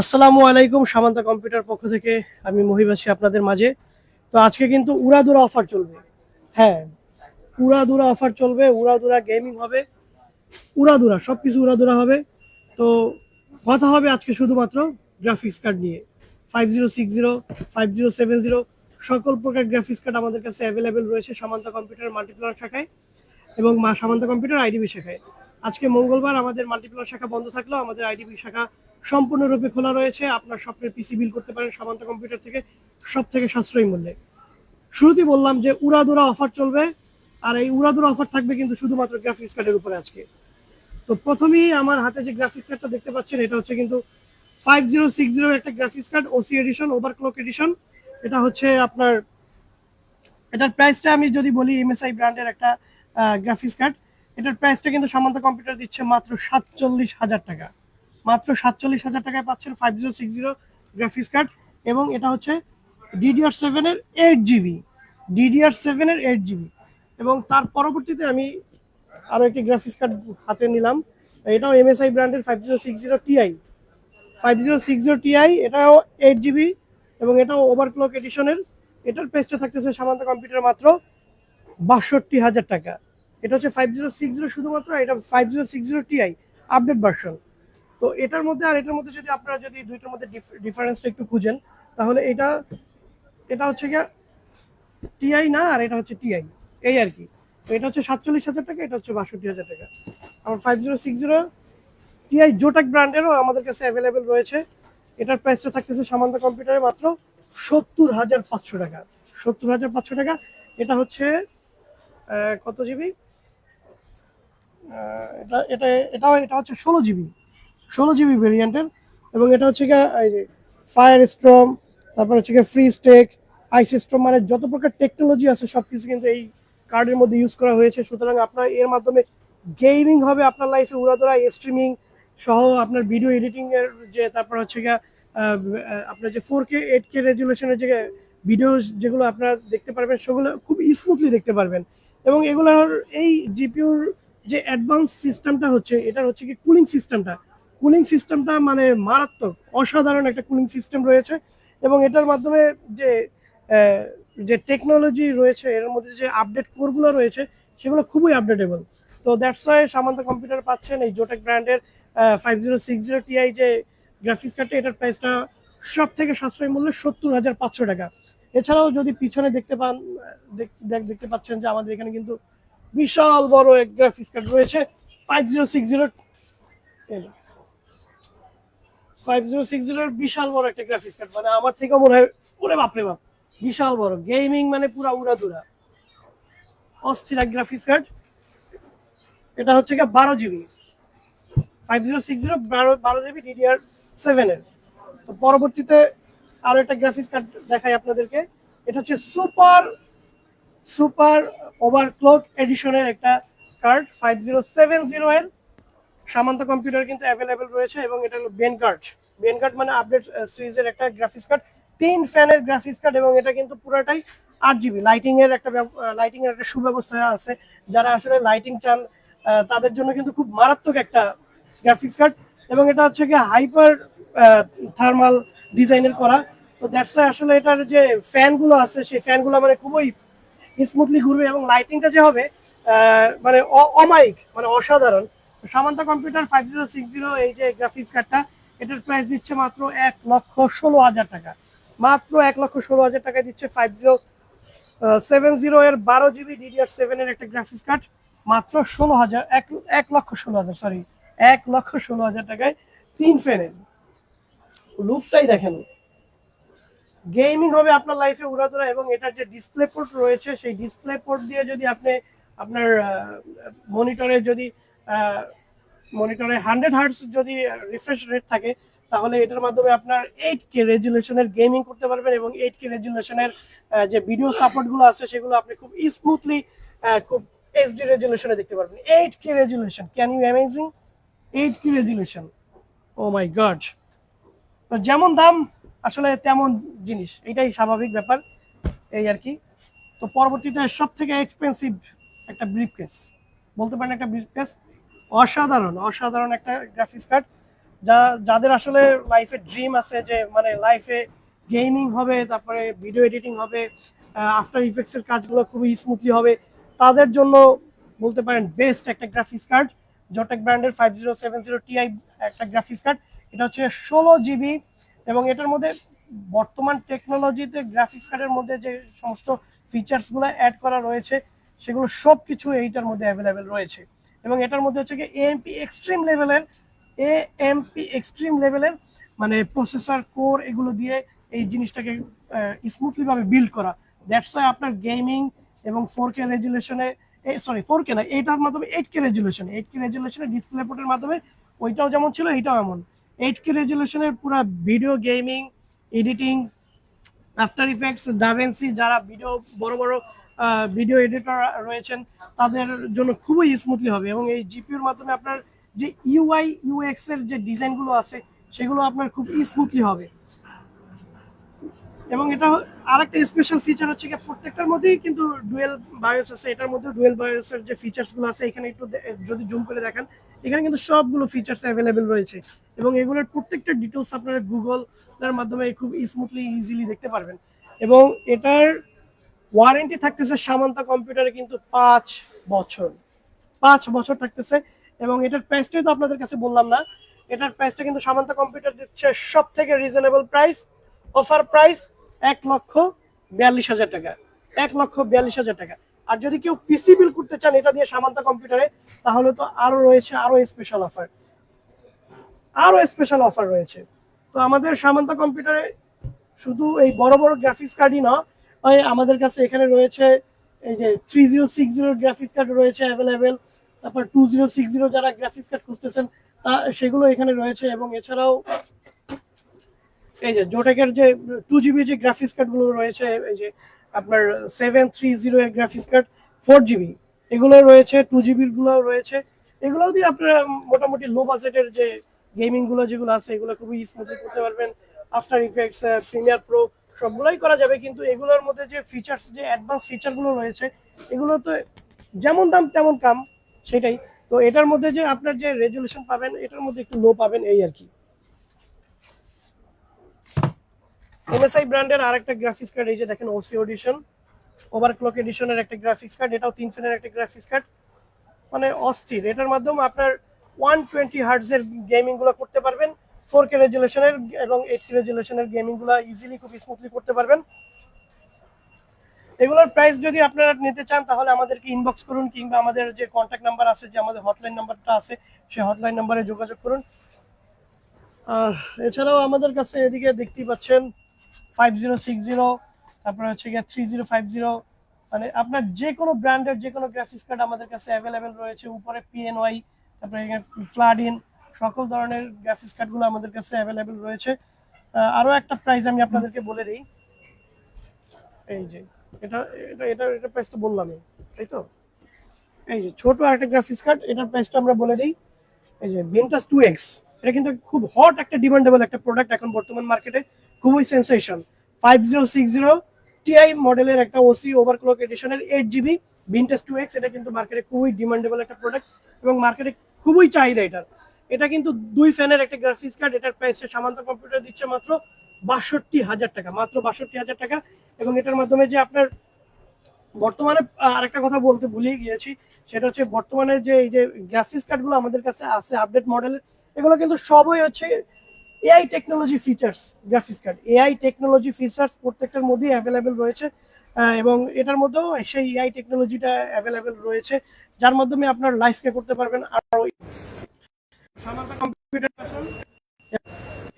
আসসালামু আলাইকুম, সামান্তা কম্পিউটার পক্ষ থেকে আমি মহিব আছি আপনাদের মাঝে। তো আজকে কিন্তু উড়াদুরা অফার চলবে। হ্যাঁ উড়াদুরা অফার চলবে, উড়াদুরা গেমিং হবে, উড়াদুরা সব কিছু উড়াদুরা হবে। তো কথা হবে আজকে শুধুমাত্র গ্রাফিক্স কার্ড নিয়ে। Five zero six zero five zero seven zero সকল প্রকার গ্রাফিক্স কার্ড আমাদের কাছে অ্যাভেলেবেল রয়েছে সামান্তা কম্পিউটার মাল্টিপ্লার শাখায় এবং মা সামান্তা কম্পিউটার আইডিবি শাখায়। আজকে মঙ্গলবার আমাদের মাল্টিপ্লার শাখা বন্ধ থাকলেও আমাদের আইডিবি শাখা সম্পূর্ণরূপে খোলা রয়েছে। আপনার স্বপ্নের পিসি বিল করতে পারেন সামান্ত কম্পিউটার থেকে। সব থেকে সাশ্রয়ী মূল্যে। শুরুতেই বললাম যে উড়াদুরা অফার চলবে। আর এই উড়াদুরা অফার থাকবে কিন্তু শুধুমাত্র গ্রাফিক্স কার্ডের উপরে আজকে। তো প্রথমেই আমার হাতে যে গ্রাফিক্স কার্ডটা দেখতে পাচ্ছেন, এটা হচ্ছে কিন্তু ফাইভ জিরো সিক্স জিরো একটা graphics card OC edition overclock edition এটা হচ্ছে আপনার, এটার প্রাইসটা আমি যদি বলি এমএসআই ব্র্যান্ডের একটা গ্রাফিক্স কার্ড এটার প্রাইসটা কিন্তু সামান্ত কম্পিউটার দিচ্ছে মাত্র সাতচল্লিশ হাজার টাকা। মাত্র সাতচল্লিশ হাজার টাকায় পাচ্ছেন five zero six zero graphics card এবং এটা হচ্ছে ডিডিআর সেভেনের এইট জিবি ডিডিআর সেভেনের এইট জিবি এবং তার পরবর্তীতে আমি আরও একটি গ্রাফিক্স কার্ড হাতে নিলাম। এটাও এমএসআই ব্র্যান্ডের five zero six zero Ti five zero six zero Ti এটাও এইট জিবি এবং এটাও ওভারক্লক এডিশনের এটার প্রাইসটা থাকতেছে সামান্ত কম্পিউটার মাত্র বাষট্টি হাজার টাকা। এটা হচ্ছে ফাইভ জিরো সিক্স জিরো শুধুমাত্র, এটা five zero six zero Ti update version তো এটার মধ্যে আর এটার মধ্যে যদি আপনারা যদি দুইটার মধ্যে ডিফারেন্সটা একটু খুঁজেন, তাহলে এটা এটা হচ্ছে গিয়া টিআই না, আর এটা হচ্ছে টিআই এই আর কি। তো এটা হচ্ছে সাতচল্লিশ হাজার টাকা, এটা হচ্ছে বাষট্টি হাজার টাকা। আমার five zero six zero Ti Zotac ব্র্যান্ডেরও আমাদের কাছে অ্যাভেলেবেল রয়েছে। এটার প্রাইসটা থাকতেছে সামান্ত কম্পিউটারে মাত্র সত্তর হাজার পাঁচশো টাকা। সত্তর হাজার পাঁচশো টাকা। এটা হচ্ছে কত জিবি? এটা এটা, এটাও, এটা হচ্ছে ষোলো জিবি। ষোলো জিবি ভেরিয়েন্টের এবং এটা হচ্ছে গিয়ে, এই যে ফায়ার স্ট্রম তারপর হচ্ছে গিয়ে ফ্রি স্টেক আইস স্ট্রম মানে যত প্রকার টেকনোলজি আছে সব কিছু কিন্তু এই কার্ডের মধ্যে ইউজ করা হয়েছে। সুতরাং আপনার, এর মাধ্যমে গেমিং হবে আপনার লাইফে উড়াদোড়া স্ট্রিমিং সহ আপনার ভিডিও এডিটিং এর যে, তারপর হচ্ছে গিয়ে আপনার যে ফোর কে এইট কে রেজুলেশনের যে ভিডিও যেগুলো আপনারা দেখতে পারবেন, সেগুলো খুব স্মুথলি দেখতে পারবেন। এবং এগুলোর এই জিপিউর যে অ্যাডভান্স সিস্টেমটা হচ্ছে, এটার হচ্ছে কি কুলিং সিস্টেমটা কুলিং সিস্টেমটা মানে মারাত্মক, অসাধারণ একটা কুলিং সিস্টেম রয়েছে এবং এটার মাধ্যমে যে যে টেকনোলজি রয়েছে, এর মধ্যে যে আপডেট কোরগুলো রয়েছে, সেগুলো খুবই আপডেটেবল তো দ্যাটস ওয়াই সামান্ত কম্পিউটার পাচ্ছেন, এই জোটেক ব্র্যান্ডের five zero six zero Ti যে গ্রাফিক্স কার্ডটা এটার প্রাইসটা সব থেকে সাশ্রয়ী মূল্য সত্তর হাজার পাঁচশো টাকা। এছাড়াও যদি পিছনে দেখতে পান, দেখ- দেখ- দেখতে পাচ্ছেন যে আমাদের এখানে কিন্তু বিশাল বড় এক গ্রাফিক্স কার্ড রয়েছে five zero six zero five zero six বিশাল বড় একটা কার্ড মানে আমার মনে হয় বাপ, বিশাল বড়। গেমিং মানে পুরা গ্রাফিক্স কার্ড এটা হচ্ছে গিয়ে বারো GB five zero six zero বারো বারো জিবি ডিডিআর সেভেনের তো পরবর্তীতে আরও একটা গ্রাফিক্স কার্ড দেখাই আপনাদেরকে। এটা হচ্ছে সুপার সুপার ওভার ওভারক্লক এডিশনের একটা card five zero seven zero এর। সামান্ত কম্পিউটার কিন্তু অ্যাভেলেবেল রয়েছে এবং এটা হলো বেন কার্ড বেন কার্ড মানে আপডেট সিরিজের একটা গ্রাফিক্স কার্ড তিন ফ্যানের গ্রাফিক্স কার্ড এবং এটা কিন্তু পুরোটাই আট জিবি লাইটিং এর একটা লাইটিং এর একটা সুব্যবস্থা আছে। যারা আসলে লাইটিং চান তাদের জন্য কিন্তু খুব মারাত্মক একটা গ্রাফিক্স কার্ড এবং এটা হচ্ছে কি হাইপার থার্মাল ডিজাইনের করা। তো দ্যাটস আসলে এটার যে ফ্যানগুলো আছে, সেই ফ্যানগুলো মানে খুবই স্মুথলি ঘুরবে এবং লাইটিংটা যে হবে মানে অ- অমায়িক মানে অসাধারণ। Samanta computer five zero six zero এই যে গ্রাফিক্স কার্ডটা এটার প্রাইস দিচ্ছে মাত্র এক লক্ষ ষোলো হাজার টাকা। মাত্র এক লক্ষ ষোলো হাজার টাকায় দিচ্ছে ফাইভ জিরো সেভেন জিরো এর বারো জিবি ডিডিআর সেভেনের একটা গ্রাফিক্স কার্ড মাত্র ষোলো হাজার, এক এক লক্ষ ষোলো হাজার সরি এক লক্ষ ষোলো হাজার টাকায় তিন ফ্যানের লুকটাই দেখেন। গেমিং হবে আপনার লাইফে উড়াদুরা এবং এটার যে ডিসপ্লে পোর্ট রয়েছে, সেই ডিসপ্লে পোর্ট দিয়ে যদি আপনি আপনার মনিটরে যদি মনিটরে হান্ড্রেড হার্টস যদি রিফ্রেশ রেট থাকে, তাহলে এটার মাধ্যমে আপনার এইট কে রেজুলেশনের গেমিং করতে পারবেন এবং এইট কে রেজুলেশনের যে ভিডিও সাপোর্টগুলো আছে, সেগুলো আপনি খুব স্মুথলি খুব এইচডি রেজুলেশনে দেখতে পারবেন। Eight K resolution can you amazing eight K resolution oh my god যেমন দাম, আসলে তেমন জিনিস, এটাই স্বাভাবিক ব্যাপার, এই আর কি। তো পরবর্তীতে সব থেকে এক্সপেন্সিভ একটা ব্রিফ কেস বলতে পারেন একটা ব্রিফ কেস অসাধারণ অসাধারণ একটা গ্রাফিক্স কার্ড যা, যাদের আসলে লাইফে ড্রিম আছে যে মানে লাইফে গেমিং হবে, তারপরে ভিডিও এডিটিং হবে আফটার ইফেক্টস এর কাজগুলো খুবই স্মুথলি হবে, তাদের জন্য বলতে পারেন বেস্ট একটা গ্রাফিক্স কার্ড জটেক ব্র্যান্ডের five zero seven zero Ti একটা গ্রাফিক্স কার্ড এটা হচ্ছে ষোলো জিবি এবং এটার মধ্যে বর্তমান টেকনোলজিতে গ্রাফিক্স কার্ডের মধ্যে যে সমস্ত ফিচার্সগুলো অ্যাড করা রয়েছে, সেগুলো সব কিছু এইটার মধ্যে অ্যাভেলেবেল রয়েছে। এবং এটার মধ্যে হচ্ছে কি এএমপি এক্সট্রিম লেভেলের এএমপি এক্সট্রিম লেভেলের মানে প্রসেসর কোর এগুলো দিয়ে এই জিনিসটাকে স্মুথলি ভাবে বিল্ড করা। দ্যাটস ওয়াই আপনার গেমিং এবং ফোর কে রেজুলেশনে সরি ফোর কে না, এইটার মাধ্যমে eight K resolution eight K রেজুলেশনে display পোর্টের মাধ্যমে ওইটাও যেমন ছিল, এইটাও এমন। এইট কে রেজুলেশনের পুরো video gaming editing after effects DaVinci যারা ভিডিও বড় বড় ভিডিও এডিটর রয়েছেন, তাদের জন্য খুবই স্মুথলি হবে। এবং এই জিপিউর মাধ্যমে আপনার যে ইউআই ইউএক্স এর যে ডিজাইনগুলো আছে, সেগুলো আপনার খুব স্মুথলি হবে। এবং এটা আরেকটা স্পেশাল ফিচার হচ্ছে কি প্রত্যেকটার মধ্যেই কিন্তু ডুয়েল বায়োস আছে। এটার মধ্যে ডুয়েল বায়োসের যে ফিচার্সগুলো আছে, এখানে একটু যদি জুম করে দেখেন এখানে কিন্তু সবগুলো ফিচার্স অ্যাভেলেবেল রয়েছে এবং এগুলোর প্রত্যেকটা ডিটেলস আপনারা গুগলের মাধ্যমে খুব স্মুথলি ইজিলি দেখতে পারবেন। এবং এটার ওয়ারেন্টি থাকতেছে সামান্তা কম্পিউটারে কিন্তু পাঁচ বছর। পাঁচ বছর থাকতেছে এবং এটার প্রাইসটাই তো আপনাদের কাছে বললাম না। এটার প্রাইসটা কিন্তু সামান্তা কম্পিউটার দিচ্ছে সব থেকে রিজনেবল প্রাইস অফার প্রাইস এক লক্ষ বিয়াল্লিশ হাজার টাকা। এক লক্ষ বিয়াল্লিশ হাজার টাকা। আর যদি কেউ পিসি বিল করতে চান এটা দিয়ে সামান্তা কম্পিউটারে তাহলে তো আরও রয়েছে, আরও স্পেশাল অফার আরও স্পেশাল অফার রয়েছে। তো আমাদের সামান্তা কম্পিউটারে শুধু এই বড় বড় গ্রাফিক্স কার্ডই না আমাদের কাছে এখানে রয়েছে এই যে three zero six zero graphics card রয়েছে অ্যাভেলেবেল তারপর টু জিরো সিক্স জিরো যারা গ্রাফিক্স কার্ড খুঁজতেছেন, তা সেগুলো এখানে রয়েছে এবং এছাড়াও এই যে জোটেকের যে টু জিবি যে গ্রাফিক্স কার্ডগুলো রয়েছে, এই যে আপনার সেভেন থ্রি জিরো এর গ্রাফিক্স কার্ড ফোর জিবি এগুলো রয়েছে টু জিবিরগুলো রয়েছে। এগুলো দিয়ে আপনারা মোটামুটি লো বাজেটের যে গেমিংগুলো যেগুলো আছে, এগুলো খুবই স্মুথলি করতে পারবেন। আফটার ইফেক্টস প্রিমিয়ার প্রো সবগুলোই করা যাবে। কিন্তু এগুলোর মধ্যে যে ফিচার্স যে অ্যাডভান্স ফিচারগুলো রয়েছে, এগুলো তো যেমন দাম তেমন কাম, সেটাই। তো এটার মধ্যে যে আপনার যে রেজুলেশন পাবেন, এটার মধ্যে একটু লো পাবেন এই আর কি। এমএসআই ব্র্যান্ডের আরেকটা গ্রাফিক্স কার্ড এই যে দেখেন ওসি এডিশন ওভারক্লক এডিশনের একটা গ্রাফিক্স কার্ড এটাও তিন ফ্যানের একটা গ্রাফিক্স কার্ড মানে অস্থির, এটার মাধ্যমে আপনার ওয়ান টোয়েন্টি হার্টসের গেমিংগুলো করতে পারবেন ফোর কে রেজুলেশনের এবং এইট কে রেজুলেশনের গেমিংগুলো ইজিলি খুব স্মুথলি করতে পারবেন। এগুলোর প্রাইস যদি আপনারা নিতে চান, তাহলে আমাদেরকে ইনবক্স করুন, কিংবা আমাদের যে কন্ট্যাক্ট নাম্বার আছে, যে আমাদের হটলাইন নাম্বারটা আছে সেই হটলাইন নাম্বারে যোগাযোগ করুন। এছাড়াও আমাদের কাছে এদিকে দেখতেই পাচ্ছেন ফাইভ জিরো সিক্স জিরো তারপরে হচ্ছে গিয়ে থ্রি জিরো ফাইভ জিরো মানে আপনার যে কোনো ব্র্যান্ডের যে কোনো গ্রাফিক্স কার্ড আমাদের কাছে অ্যাভেলেবেল রয়েছে উপরে পিএনওয়াই তারপরে ফ্লাডিন সকল ধরনের গ্রাফিক্স কার্ডগুলো আমাদের কাছে অ্যাভেলেবেল রয়েছে। আহ, আরও একটা প্রাইস আমি আপনাদেরকে বলে দিই। এই যে এটা এটা এটা এটা প্রাইস তো বললামই তাই তো? এই যে ছোট একটা গ্রাফিক্স কার্ড এটার প্রাইসটা আমরা বলে দিই। এই যে ভিনটাস টু এক্স এটা কিন্তু খুব হট একটা ডিমান্ডেবল একটা প্রোডাক্ট এখন বর্তমান মার্কেটে খুবই sensation five zero six zero Ti মডেলের একটা OC overclock এডিশনের eight GB Ventus two X এটা কিন্তু মার্কেটে খুবই ডিমান্ডেবল একটা প্রোডাক্ট এবং মার্কেটে খুবই চাহিদা এটার। এটা কিন্তু দুই ফ্যানের একটা গ্রাফিক্স কার্ড এটার প্রাইসটা সামান্ত কম্পিউটার দিচ্ছে মাত্র বাষট্টি হাজার টাকা, মাত্র বাষট্টি হাজার টাকা এবং এটার মাধ্যমে যে আপনার বর্তমানে আরেকটা কথা বলতে ভুলিয়ে গিয়েছি, সেটা হচ্ছে বর্তমানে যে এই যে গ্রাফিক্স কার্ডগুলো আমাদের কাছে আছে আপডেট মডেলের এগুলো কিন্তু সবই হচ্ছে AI technology features graphics card AI technology features প্রত্যেকটার মধ্যেই অ্যাভেলেবেল রয়েছে এবং এটার মধ্যেও সেই এআই টেকনোলজিটা অ্যাভেলেবেল রয়েছে, যার মাধ্যমে আপনার লাইফকে করতে পারবেন। আর ওই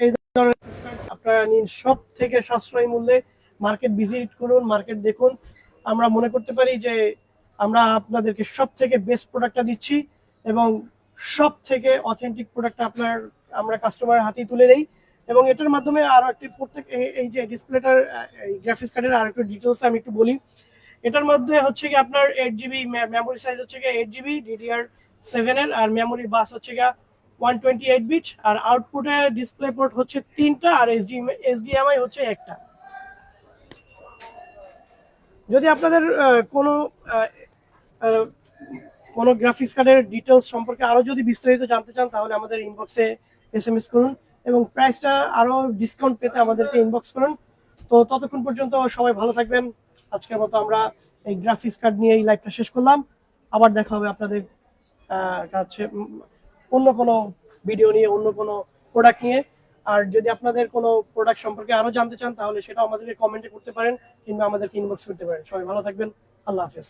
এই ধরনের আপনারা নিন সব থেকে সাশ্রয়ী মূল্যে মার্কেট ভিজিট করুন মার্কেট দেখুন। আমরা মনে করতে পারি যে আমরা আপনাদেরকে সব থেকে বেস্ট প্রোডাক্টটা দিচ্ছি এবং সব থেকে অথেন্টিক প্রোডাক্টটা আপনার আমরা কাস্টমারের হাতেই তুলে দেই। এবং এটার মাধ্যমে আরও একটি প্রত্যেক এই- যে ডিসপ্লেটার গ্রাফিক্স কার্ডের আর একটু ডিটেলস আমি একটু বলি। এটার মধ্যে হচ্ছে কি আপনার এইট জিবি মেমোরি সাইজ হচ্ছে গিয়ে এইট জিবি ডিডিআর সেভেনের আর মেমোরি বাস হচ্ছে গিয়ে ওয়ান টোয়েন্টি এইট বিট আর আউটপুটে ডিসপ্লে পোর্ট হচ্ছে তিনটা, আর এসডি এসডিএমআই হচ্ছে একটা। যদি আপনাদের কোনো কোনো গ্রাফিক্স কার্ডের ডিটেলস সম্পর্কে আরও যদি বিস্তারিত জানতে চান, তাহলে আমাদের ইনবক্সে এস এম এস করুন এবং প্রাইসটা আরও ডিসকাউন্ট পেতে আমাদেরকে ইনবক্স করুন। তো ততক্ষণ পর্যন্ত সবাই ভালো থাকবেন। আজকের মতো আমরা এই গ্রাফিক্স কার্ড নিয়ে এই লাইভটা শেষ করলাম। আবার দেখা হবে আপনাদের কাছে অন্য কোনো ভিডিও নিয়ে, অন্য কোনো প্রোডাক্ট নিয়ে। আর যদি আপনাদের কোনো প্রোডাক্ট সম্পর্কে আরও জানতে চান, তাহলে সেটা আমাদেরকে কমেন্টে করতে পারেন কিংবা আমাদেরকে ইনবক্স করতে পারেন। সবাই ভালো থাকবেন। আল্লাহ হাফেজ।